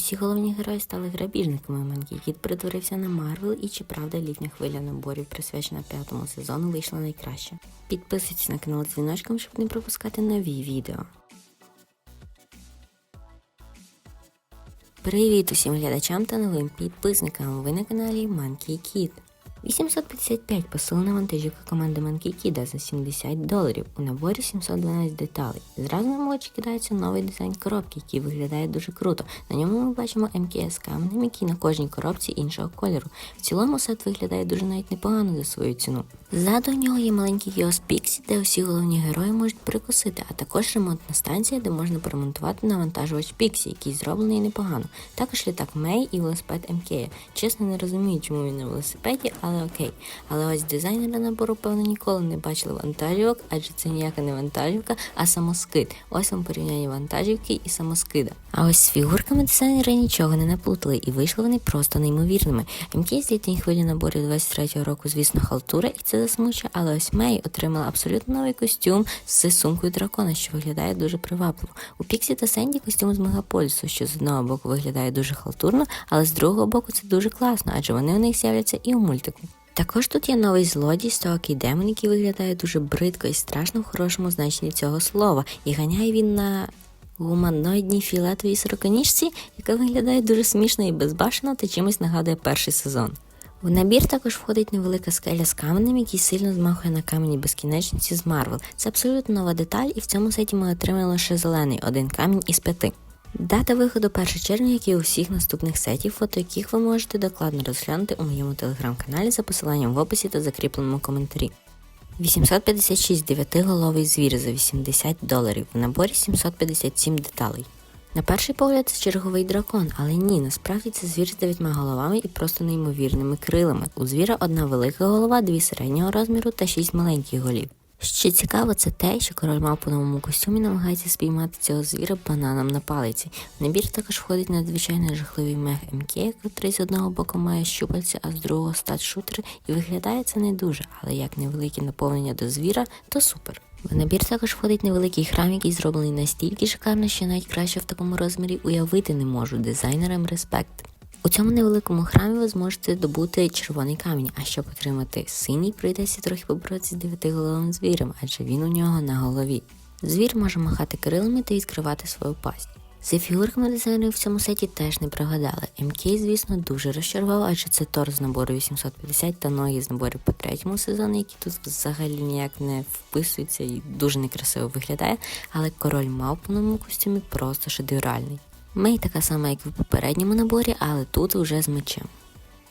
Усі головні герої стали грабіжниками. Манкі Кіт перетворився на Марвел, і чи правда літня хвиля наборів, присвячена п'ятому сезону, вийшла найкраще. Підписуйтесь на канал дзвіночком, щоб не пропускати нові відео. Привіт усім глядачам та новим підписникам. Ви на каналі Monkey Kid. 855 посилена вантажівка команди Манкікіда за 70 доларів. У наборі 712 деталей. Зразу на очі кидається новий дизайн коробки, який виглядає дуже круто. На ньому ми бачимо МКС каменем, який на кожній коробці іншого кольору. В цілому сет виглядає дуже навіть непогано за свою ціну. Ззаду нього є маленький кіоск Піксі, де усі головні герої можуть перекусити, а також ремонтна станція, де можна перемонтувати навантажувач Піксі, який зроблений непогано. Також літак Мей і велосипед МК. Чесно, не розумію, чому він на велосипеді, але окей. Але ось дизайнери набору, певно, ніколи не бачили вантажівок, адже це ніяка не вантажівка, а самоскид. Ось вам порівняння вантажівки і самоскида. А ось з фігурками дизайнери нічого не наплутали, і вийшли вони просто неймовірними. МК з літній хвилі наборів 23-го року, звісно, халтура, і це засмучує, але ось Мей отримала абсолютно новий костюм з сумкою дракона, що виглядає дуже привабливо. У Піксі та Сенді костюм з мегаполісу, що з одного боку виглядає дуже халтурно, але з другого боку це дуже класно, адже вони у них з'являться і у мультику. Також тут є новий злодій Стоакий демон, який виглядає дуже бридко і страшно в хорошому значенні цього слова, і ганяє він на гуманоїдній фіолетовій сороконіжці, яка виглядає дуже смішно і безбашено та чимось нагадує перший сезон. В набір також входить невелика скеля з каменем, який сильно змахує на камені безкінечниці з Марвел. Це абсолютно нова деталь, і в цьому сеті ми отримали лише зелений один камінь із п'яти. Дата виходу 1 червня, як і у всіх наступних сетів, фото яких ви можете докладно розглянути у моєму телеграм-каналі за посиланням в описі та закріпленому коментарі. 856 дев'ятиголовий звір за 80 доларів. В наборі 757 деталей. На перший погляд це черговий дракон, але ні, насправді це звір з дев'ятьма головами і просто неймовірними крилами. У звіра одна велика голова, дві середнього розміру та шість маленьких голів. Ще цікаво це те, що король мав по новому костюмі намагається спіймати цього звіра бананом на палиці. В набір також входить надзвичайно жахливий мех МК, який з одного боку має щупальця, а з другого стат шутер, і виглядає це не дуже, але як невелике наповнення до звіра, то супер. В набір також входить невеликий храм, який зроблений настільки шикарно, що навіть краще в такому розмірі уявити не можу дизайнерам респект. У цьому невеликому храмі ви зможете добути червоний камінь, а щоб отримати синій, прийдеться трохи поборотися з дев'ятиголовим звіром, адже він у нього на голові. Звір може махати крилами та відкривати свою пасть. За фігурками дизайнерів в цьому сеті теж не прогадали. МК, звісно, дуже розчарував, адже це Тор з набору 850 та ноги з наборів по третьому сезону, які тут взагалі ніяк не вписуються і дуже некрасиво виглядає. Але король мав по новому костюмі просто шедевральний. Мей така сама, як і в попередньому наборі, але тут вже з мечем.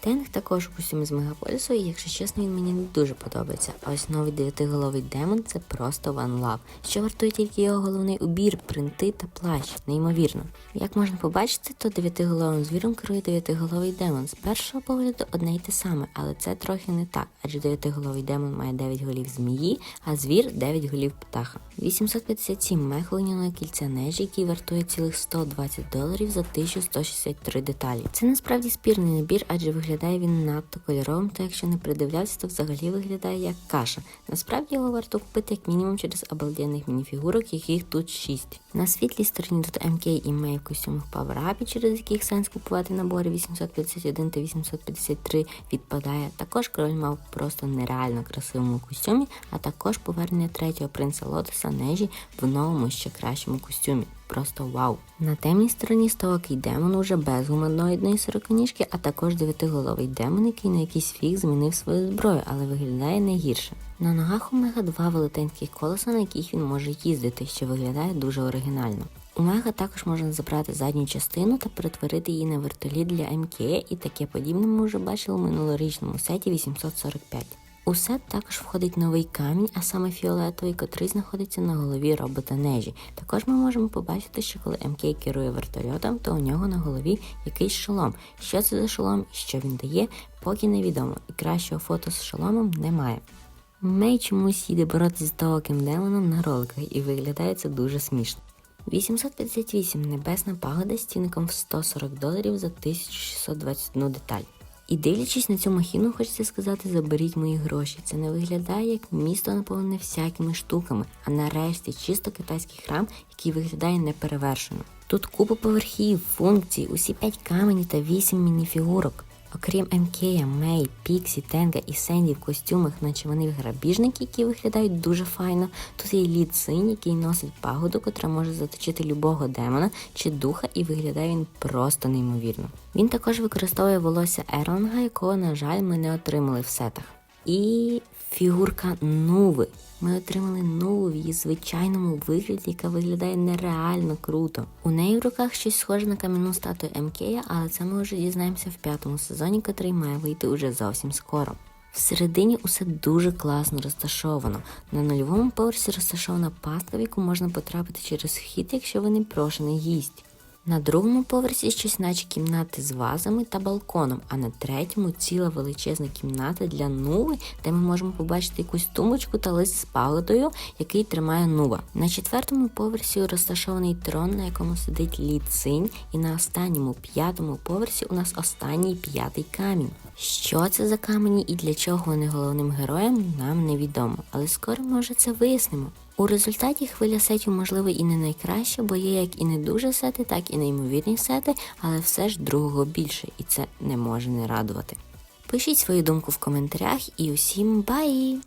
Тенг також у з мегаполісу, і якщо чесно, він мені не дуже подобається. А ось новий дев'ятиголовий демон це просто One Love. Що вартує тільки його головний убір, принти та плащ. Неймовірно. Як можна побачити, то дев'ятиголовим звіром керує дев'ятиголовий демон. З першого погляду одне й те саме, але це трохи не так, адже дев'ятиголовий демон має 9 голів змії, а звір 9 голів птаха. 857 мех линяного кільця нежі, який вартує цілих 120 доларів за 1163 деталі. Це насправді спірний набір, адже виглядає він надто кольоровим, та якщо не придивлятися, то взагалі виглядає як каша. Насправді його варто купити як мінімум через обалденних мініфігурок, яких тут 6. На світлій стороні тут МК і Мей в костюмах Power через яких сенс купувати набори 851 та 853 відпадає. Також король мав просто нереально красивому костюмі, а також повернення третього принца Лотоса Нежі в новому ще кращому костюмі. Просто вау! На темній стороні стовакий демон уже без гуманоїдної сороконіжки, а також дев'ятиголовий демон, який на якийсь фіг змінив свою зброю, але виглядає не гірше. На ногах у Мега два велетенських колеса, на яких він може їздити, що виглядає дуже оригінально. У Мега також можна забрати задню частину та перетворити її на вертоліт для МК, і таке подібне ми вже бачили у минулорічному сеті 845. У сет також входить новий камінь, а саме фіолетовий, котрий знаходиться на голові робота Нежі. Також ми можемо побачити, що коли МК керує вертольотом, то у нього на голові якийсь шолом. Що це за шолом і що він дає, поки невідомо, і кращого фото з шоломом немає. Мей чомусь їде боротися з Тооким демоном на роликах і виглядає це дуже смішно. 858 небесна пагода з цінником в 140 доларів за 1621 деталь. І дивлячись на цю махіну, хочеться сказати, заберіть мої гроші. Це не виглядає як місто наповнене всякими штуками, а нарешті чисто китайський храм, який виглядає неперевершено. Тут купа поверхів, функцій, усі п'ять каменів та вісім мініфігурок. Окрім МК, Мей, Піксі, Тенга і Сенді в костюмах, наче вони грабіжники, які виглядають дуже файно. Тут є лід синь, який носить пагоду, котра може заточити любого демона чи духа, і виглядає він просто неймовірно. Він також використовує волосся Ерланга, якого, на жаль, ми не отримали в сетах. І фігурка Нуви. Ми отримали Нуву в її звичайному вигляді, яка виглядає нереально круто. У неї в руках щось схоже на кам'яну статую МК, але це ми вже дізнаємося в п'ятому сезоні, котрий має вийти уже зовсім скоро. Всередині усе дуже класно розташовано. На нульовому поверсі розташована пастка, в яку можна потрапити через вхід, якщо ви не прошений гість. На другому поверсі щось наче кімнати з вазами та балконом, а на третьому ціла величезна кімната для Нуви, де ми можемо побачити якусь тумбочку та лист з пагодою, який тримає Нува. На четвертому поверсі розташований трон, на якому сидить Лі Цинь, і на останньому п'ятому поверсі у нас останній п'ятий камінь. Що це за камені і для чого вони головним героям, нам невідомо, але скоро ми вже це вияснимо. У результаті хвиля сетів, можливо, і не найкраща, бо є як і не дуже сети, так і неймовірні сети, але все ж другого більше, і це не може не радувати. Пишіть свою думку в коментарях і усім бай!